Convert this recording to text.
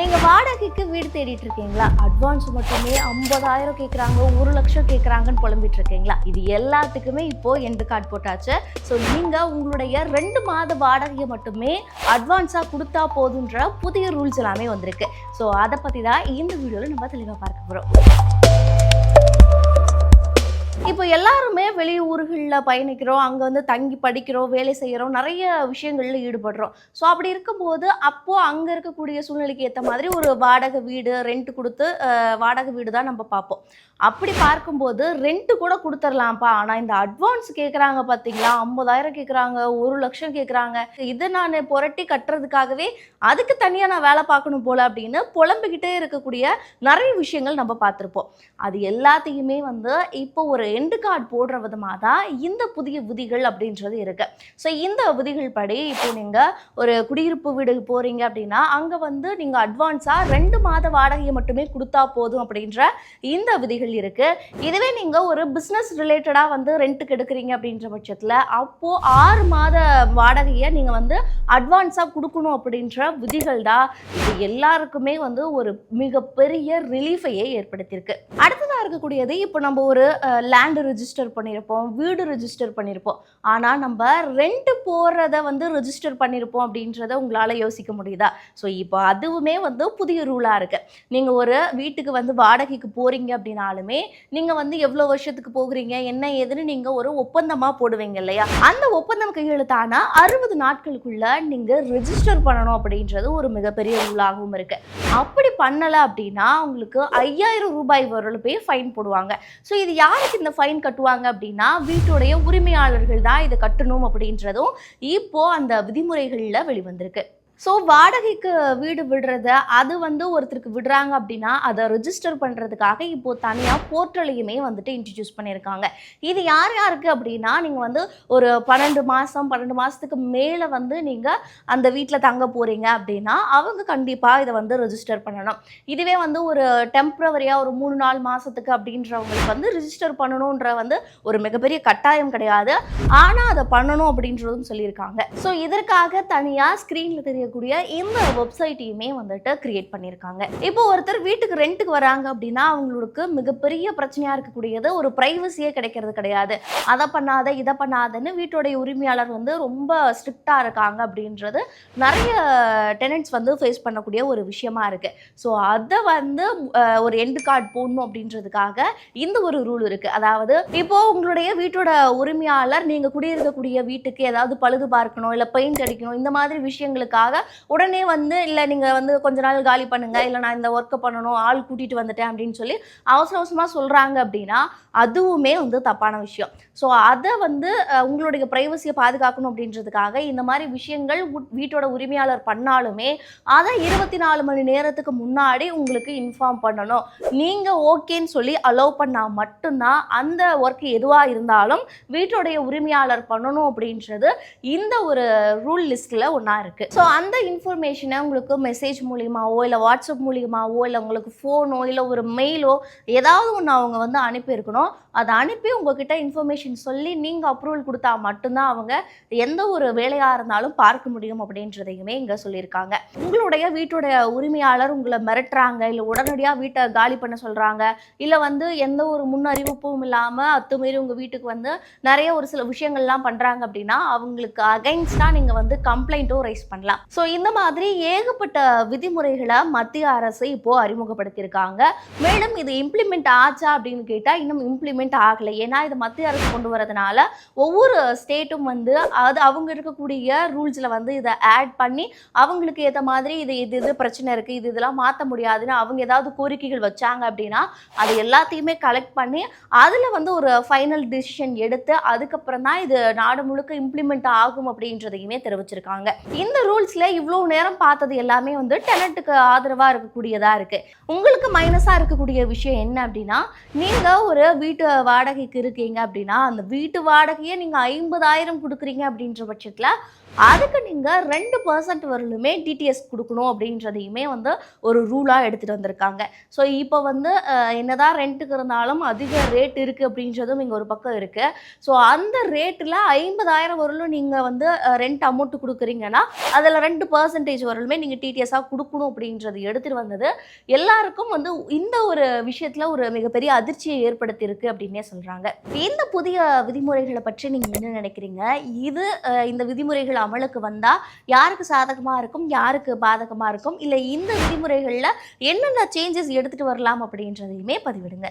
நீங்க வாடகைக்கு வீடு தேடிட்டு இருக்கீங்களா? அட்வான்ஸ் மட்டுமே ஐம்பதாயிரம் கேட்குறாங்க ஒரு லட்சம் கேட்குறாங்கன்னு புலம்பிட்டு இருக்கீங்களா? இது எல்லாத்துக்குமே இப்போ எண்டு கார்டு போட்டாச்சு. ஸோ நீங்க உங்களுடைய ரெண்டு மாத வாடகையை மட்டுமே அட்வான்ஸா கொடுத்தா போதுன்ற புதிய ரூல்ஸ் எல்லாமே வந்திருக்கு. ஸோ அதை பத்தி தான் இந்த வீடியோவில் நம்ம தெளிவாக பார்க்க போகிறோம் இப்போ எல்லாருமே வெளியூர்களில் பயணிக்கிறோம் அங்கே வந்து தங்கி படிக்கிறோம் வேலை செய்கிறோம் நிறைய விஷயங்களில் ஈடுபடுறோம். ஸோ அப்படி இருக்கும்போது அப்போது அங்கே இருக்கக்கூடிய சூழ்நிலைக்கு ஏற்ற மாதிரி ஒரு வாடகை வீடு ரெண்ட் கொடுத்து வாடகை வீடு தான் நம்ம பார்ப்போம். அப்படி பார்க்கும்போது ரெண்ட்டு கூட கொடுத்துர்லாம்ப்பா ஆனால் இந்த அட்வான்ஸ் கேட்குறாங்க பார்த்தீங்களா ஐம்பதாயிரம் கேட்குறாங்க ஒரு லட்சம் கேட்குறாங்க இதை நான் புரட்டி கட்டுறதுக்காகவே அதுக்கு தனியாக நான் வேலை பார்க்கணும் போல அப்படின்னு புலம்பிக்கிட்டே இருக்கக்கூடிய நிறைய விஷயங்கள் நம்ம பார்த்துருப்போம். அது எல்லாத்தையுமே வந்து இப்போ ஒரு ரெண்டு கார்டு போடுற விதமாக தான் இந்த புதிய விதிகள் அப்படின்றது இருக்குது ஸோ இந்த விதிகள் படி இப்போ நீங்கள் ஒரு குடியிருப்பு வீடு போகிறீங்க அப்படின்னா அங்கே வந்து நீங்கள் அட்வான்ஸாக ரெண்டு மாத வாடகையை மட்டுமே கொடுத்தா போதும் அப்படின்ற இந்த விதிகள் இருக்குது இதுவே நீங்கள் ஒரு பிஸ்னஸ் ரிலேட்டடாக வந்து ரெண்ட்டுக்கு எடுக்கிறீங்க அப்படின்ற பட்சத்தில் அப்போது ஆறு மாத வாடகையை நீங்கள் வந்து அட்வான்ஸாக கொடுக்கணும் அப்படின்ற விதிகள் தான் இது எல்லாருக்குமே வந்து ஒரு மிகப்பெரிய ரிலீஃபையே ஏற்படுத்தியிருக்கு. அடுத்ததாக இருக்கக்கூடியது இப்போ நம்ம ஒரு லேண்ட் ரிஜிஸ்டர் பண்ணியிருப்போம் வீடு ரிஜிஸ்டர் பண்ணியிருப்போம் ஆனால் நம்ம ரெண்ட்டு போடுறத வந்து ரிஜிஸ்டர் பண்ணியிருப்போம் அப்படின்றத உங்களால் யோசிக்க முடியுதா? ஸோ இப்போ அதுவுமே வந்து புதிய ரூலாக இருக்குது நீங்கள் ஒரு வீட்டுக்கு வந்து வாடகைக்கு போகிறீங்க அப்படின்னாலுமே நீங்கள் வந்து எவ்வளோ வருஷத்துக்கு போகிறீங்க என்ன ஏதுன்னு நீங்கள் ஒரு ஒப்பந்தமாக போடுவீங்க இல்லையா? அந்த ஒப்பந்தம் கையெழுத்தானா அறுபது நாட்களுக்குள்ளே நீங்கள் ரிஜிஸ்டர் பண்ணணும் அப்படின்றது ஒரு மிகப்பெரிய ரூலாகவும் இருக்குது அப்படி பண்ணலை அப்படின்னா உங்களுக்கு ஐயாயிரம் ரூபாய் வரலும் போய் ஃபைன் போடுவாங்க. ஸோ இது யாருக்கு இந்த ஃபைன் கட்டுவாங்க அப்படின்னா வீட்டுடைய உரிமையாளர்கள் தான் இதை கட்டணும் அப்படின்றதும் இப்போ அந்த விதிமுறைகளில் வெளிவந்திருக்கு. ஸோ வாடகைக்கு வீடு விடுறத அது வந்து ஒருத்தருக்கு விடுறாங்க அப்படின்னா அதை ரிஜிஸ்டர் பண்ணுறதுக்காக இப்போ தனியாக போர்ட்டலையுமே வந்துட்டு இன்ட்ரடியூஸ் பண்ணியிருக்காங்க. இது யார் யாருக்கு அப்படின்னா நீங்கள் வந்து ஒரு பன்னெண்டு மாதம் பன்னெண்டு மாதத்துக்கு மேலே வந்து நீங்கள் அந்த வீட்டில் தங்க போகிறீங்க அப்படின்னா அவங்க கண்டிப்பாக இதை வந்து ரிஜிஸ்டர் பண்ணணும். இதுவே வந்து ஒரு டெம்ப்ரவரியாக ஒரு மூணு நாலு மாதத்துக்கு அப்படின்றவங்களுக்கு வந்து ரிஜிஸ்டர் பண்ணணுன்ற வந்து ஒரு மிகப்பெரிய கட்டாயம் கிடையாது. ஆனால் அதை பண்ணணும் அப்படின்றதும் சொல்லியிருக்காங்க. ஸோ இதற்காக தனியாக ஸ்க்ரீனில் இருக்கக்கூடிய இந்த வெப்சைட்டையுமே வந்துட்டு கிரியேட் பண்ணியிருக்காங்க. இப்போ ஒருத்தர் வீட்டுக்கு ரெண்ட்டுக்கு வராங்க அப்படின்னா அவங்களுக்கு மிகப்பெரிய பிரச்சனையாக இருக்கக்கூடியது ஒரு ப்ரைவசியே கிடைக்கிறது கிடையாது. அதை பண்ணாத இதை பண்ணாதன்னு வீட்டுடைய உரிமையாளர் வந்து ரொம்ப ஸ்ட்ரிக்டாக இருக்காங்க அப்படின்றது நிறைய டெனன்ட்ஸ் வந்து ஃபேஸ் பண்ணக்கூடிய ஒரு விஷயமா இருக்கு. ஸோ அதை வந்து ஒரு எண்டு கார்டு போடணும் அப்படின்றதுக்காக இந்த ஒரு ரூல் இருக்கு. அதாவது இப்போ உங்களுடைய வீட்டோட உரிமையாளர் நீங்க குடியிருக்கக்கூடிய வீட்டுக்கு ஏதாவது பழுது பார்க்கணும் இல்லை பெயிண்ட் அடிக்கணும் இந்த மாதிரி விஷயங்களுக்காக உடனே வந்து இல்லை நீங்கள் வந்து கொஞ்ச நாள் காலி பண்ணுங்க. இல்லை நான் இந்த ஒர்க்கை பண்ணணும். ஆள் கூட்டிட்டு வந்துட்டேன். அப்படின்னு சொல்லி அவசர அவசரமாக சொல்கிறாங்க அப்படின்னா அதுவுமே வந்து தப்பான விஷயம். ஸோ அதை வந்து உங்களுடைய ப்ரைவசியை பாதுகாக்கணும் அப்படின்றதுக்காக இந்த மாதிரி விஷயங்கள் வீட்டோட உரிமையாளர் பண்ணாலுமே அதை இருபத்தி நாலு மணி நேரத்துக்கு முன்னாடி உங்களுக்கு இன்ஃபார்ம் பண்ணணும். நீங்கள் ஓகேன்னு சொல்லி அலோவ் பண்ணால் மட்டும்தான் அந்த ஒர்க் எதுவாக இருந்தாலும் வீட்டுடைய உரிமையாளர் பண்ணணும் அப்படின்றது இந்த ஒரு ரூல் லிஸ்ட்டில் ஒன்றா இருக்குது ஸோ அந்த இன்ஃபர்மேஷனை உங்களுக்கு மெசேஜ் மூலியமாவோ இல்லை வாட்ஸ்அப் மூலியமாவோ இல்லை உங்களுக்கு ஃபோனோ இல்லை ஒரு மெயிலோ ஏதாவது ஒன்று அவங்க வந்து அனுப்பியிருக்கணும். அதை அனுப்பி உங்ககிட்ட இன்ஃபர்மேஷன் சொல்லி நீங்கள் அப்ரூவல் கொடுத்தா மட்டும்தான் அவங்க எந்த ஒரு வேலையாக இருந்தாலும் பார்க்க முடியும் அப்படின்றதையுமே இங்கே சொல்லியிருக்காங்க. உங்களுடைய வீட்டுடைய உரிமையாளர் உங்களை மிரட்டுறாங்க இல்லை உடனடியாக வீட்டை காலி பண்ண சொல்கிறாங்க இல்லை வந்து எந்த ஒரு முன் அறிவிப்பும் இல்லாமல் அத்துமீறி உங்கள் வீட்டுக்கு வந்து நிறைய ஒரு சில விஷயங்கள்லாம் பண்ணுறாங்க அப்படின்னா அவங்களுக்கு அகைன்ஸ்டாக நீங்கள் வந்து கம்ப்ளைண்ட்டும் ரைஸ் பண்ணலாம். ஸோ இந்த மாதிரி ஏகப்பட்ட விதிமுறைகளை மத்திய அரசு இப்போது அறிமுகப்படுத்தியிருக்காங்க. மேலும் இது இம்ப்ளிமெண்ட் ஆச்சா அப்படின்னு கேட்டால் இன்னும் இம்ப்ளிமெண்ட் ஆகலை. ஏன்னா இது மத்திய அரசு கொண்டு வரதுனால ஒவ்வொரு ஸ்டேட்டும் வந்து அது அவங்க இருக்கக்கூடிய ரூல்ஸில் வந்து இதை ஆட் பண்ணி அவங்களுக்கு ஏற்ற மாதிரி இது இது இது பிரச்சனை இருக்குது இது இதெல்லாம் மாற்ற முடியாதுன்னு அவங்க ஏதாவது கோரிக்கைகள் வச்சாங்க அப்படின்னா அது எல்லாத்தையுமே கலெக்ட் பண்ணி அதில் வந்து ஒரு ஃபைனல் டிசிஷன் எடுத்து அதுக்கப்புறம் தான் இது நாடு முழுக்க இம்ப்ளிமெண்ட் ஆகும் அப்படின்றதையுமே தெரிவிச்சிருக்காங்க. இந்த ரூல்ஸில் இவ்வளோ நேரம் பார்த்தது எல்லாமே வந்து டெனட்டுக்கு ஆதரவாக இருக்கக்கூடியதாக இருக்குது உங்களுக்கு மைனஸாக இருக்கக்கூடிய விஷயம் என்ன அப்படின்னா நீங்கள் ஒரு வீட்டு வாடகைக்கு இருக்கீங்க அப்படின்னா அந்த வீட்டு வாடகையை நீங்கள் ஐம்பதாயிரம் கொடுக்குறீங்க அப்படின்ற பட்சத்தில் அதுக்கு நீங்கள் ரெண்டு பர்சன்ட் வரலுமே டிடிஎஸ் கொடுக்கணும் அப்படின்றதையுமே வந்து ஒரு ரூலாக எடுத்துகிட்டு வந்திருக்காங்க. ஸோ இப்போ வந்து என்னதான் ரெண்ட்டுக்கு இருந்தாலும் அதிக ரேட் இருக்குது அப்படின்றதும் இங்கே ஒரு பக்கம் இருக்குது ஸோ அந்த ரேட்டில் ஐம்பதாயிரம் வரலும் நீங்கள் வந்து ரெண்ட் அமௌண்ட் கொடுக்குறீங்கன்னா அதில் ரெண்டு பர்சன்டேஜ் வரலுமே நீங்கள் டிடிஎஸ்ஸாக கொடுக்கணும் அப்படின்றது எடுத்துகிட்டு வந்தது. எல்லாருக்கும் வந்து இந்த ஒரு விஷயத்தில் ஒரு மிகப்பெரிய அதிர்ச்சியை ஏற்படுத்தியிருக்கு அப்படின்னே சொல்கிறாங்க இந்த புதிய விதிமுறைகளை பற்றி நீங்கள் என்ன நினைக்கிறீங்க? இது இந்த விதிமுறைகள் விதிமுறைகள் அமலுக்கு வந்தால் யாருக்கு சாதகமாக இருக்கும் யாருக்கு பாதகமாக இருக்கும் இல்லை இந்த விதிமுறைகளில் என்னென்ன சேஞ்சஸ் எடுத்துகிட்டு வரலாம் அப்படின்றதையுமே பதிவிடுங்க.